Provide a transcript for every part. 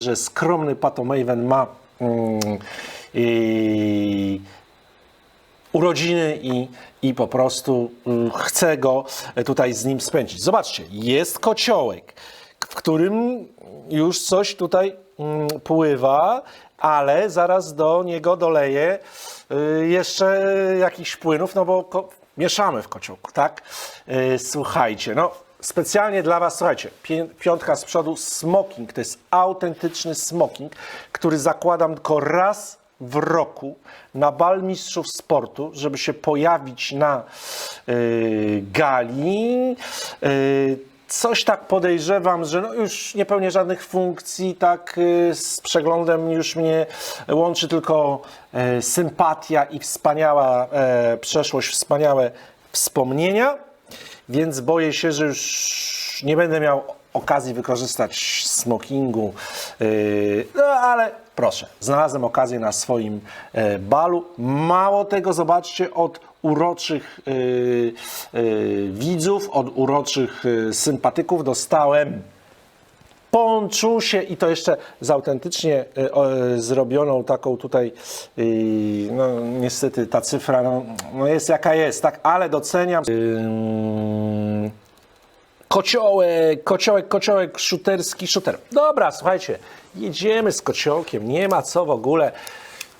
że skromny Pato Maven ma mm, urodziny i, i po prostu mm, chce go tutaj z nim spędzić. Zobaczcie, jest kociołek, w którym już coś tutaj mm, pływa, ale zaraz do niego doleję y, jeszcze jakichś płynów, no bo mieszamy w kociołku, tak? Y, Słuchajcie, no specjalnie dla Was, słuchajcie, piątka z przodu, smoking, to jest autentyczny smoking, który zakładam tylko raz w roku na bal mistrzów sportu, żeby się pojawić na y, gali. Y, Coś tak podejrzewam, że no już nie pełnię żadnych funkcji, tak y, z przeglądem już mnie łączy tylko e, sympatia i wspaniała e, przeszłość, wspaniałe wspomnienia, więc boję się, że już nie będę miał okazji wykorzystać smokingu, yy, no ale proszę, znalazłem okazję na swoim e, balu. Mało tego, zobaczcie, od uroczych yy, yy, widzów, od uroczych sympatyków dostałem ponczusie i to jeszcze z autentycznie y, y, zrobioną taką tutaj, y, no niestety ta cyfra no, no jest jaka jest, tak, ale doceniam. Kociołek, kociołek, kociołek, szuterski, szuter. Dobra, słuchajcie, jedziemy z kociołkiem, nie ma co w ogóle.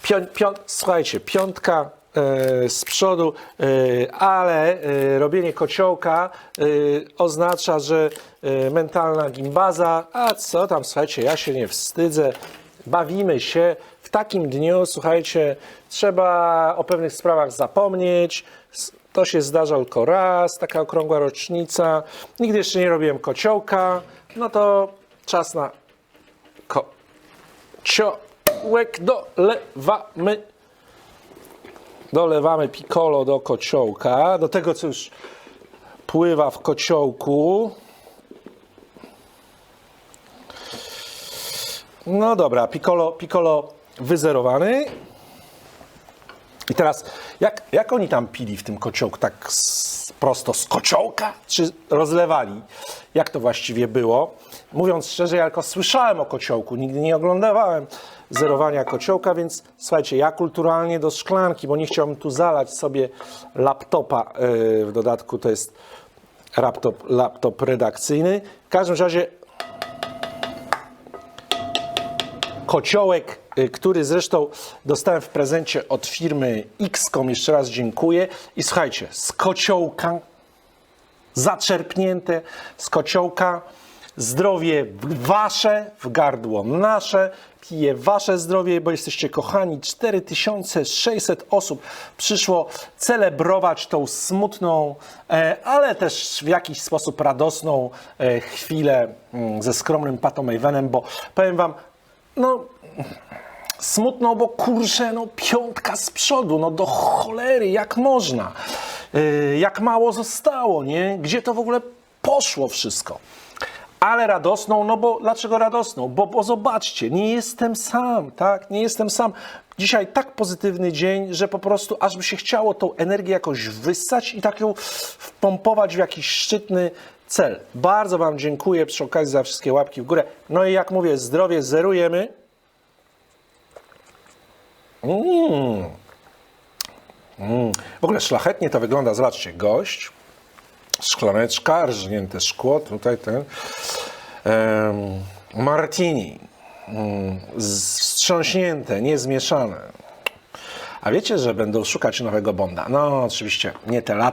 Pią, pią, słuchajcie, piątka z przodu, e, ale e, robienie kociołka e, oznacza, że e, mentalna gimbaza, a co tam, słuchajcie, ja się nie wstydzę, bawimy się. W takim dniu, słuchajcie, trzeba o pewnych sprawach zapomnieć. To się zdarza tylko raz, taka okrągła rocznica. Nigdy jeszcze nie robiłem kociołka. No to czas na kociołek. Dolewamy. Dolewamy piccolo do kociołka. Do tego, co już pływa w kociołku. No dobra, piccolo, wyzerowany. I teraz, jak, jak oni tam pili w tym kociołku? Tak z, prosto z kociołka? Czy rozlewali? Jak to właściwie było? Mówiąc szczerze, ja tylko słyszałem o kociołku, nigdy nie oglądałem zerowania kociołka, więc słuchajcie, ja kulturalnie do szklanki, bo nie chciałbym tu zalać sobie laptopa. Yy, w dodatku to jest laptop, laptop redakcyjny. W każdym razie kociołek, y, który zresztą dostałem w prezencie od firmy Xcom. Jeszcze raz dziękuję. I słuchajcie, z kociołka zaczerpnięte z kociołka zdrowie wasze, w gardło nasze, pije wasze zdrowie, bo jesteście kochani. 4600 osób przyszło celebrować tą smutną, e, ale też w jakiś sposób radosną e, chwilę mm, ze skromnym Patą bo powiem wam, no smutno, bo kurczę, no piątka z przodu, no do cholery, jak można? Yy, jak mało zostało, nie? Gdzie to w ogóle poszło wszystko? Ale radosną, no bo dlaczego radosną? Bo, bo zobaczcie, nie jestem sam, tak? Nie jestem sam. Dzisiaj tak pozytywny dzień, że po prostu aż by się chciało tą energię jakoś wyssać i tak ją wpompować w jakiś szczytny cel. Bardzo Wam dziękuję przy okazji za wszystkie łapki w górę. No i jak mówię, zdrowie zerujemy. Mm. Mm. W ogóle szlachetnie to wygląda. Zobaczcie, gość, szklaneczka, rżnięte szkło, tutaj ten. Em, martini, mm, wstrząśnięte, niezmieszane. A wiecie, że będą szukać nowego Bonda? No, oczywiście nie te.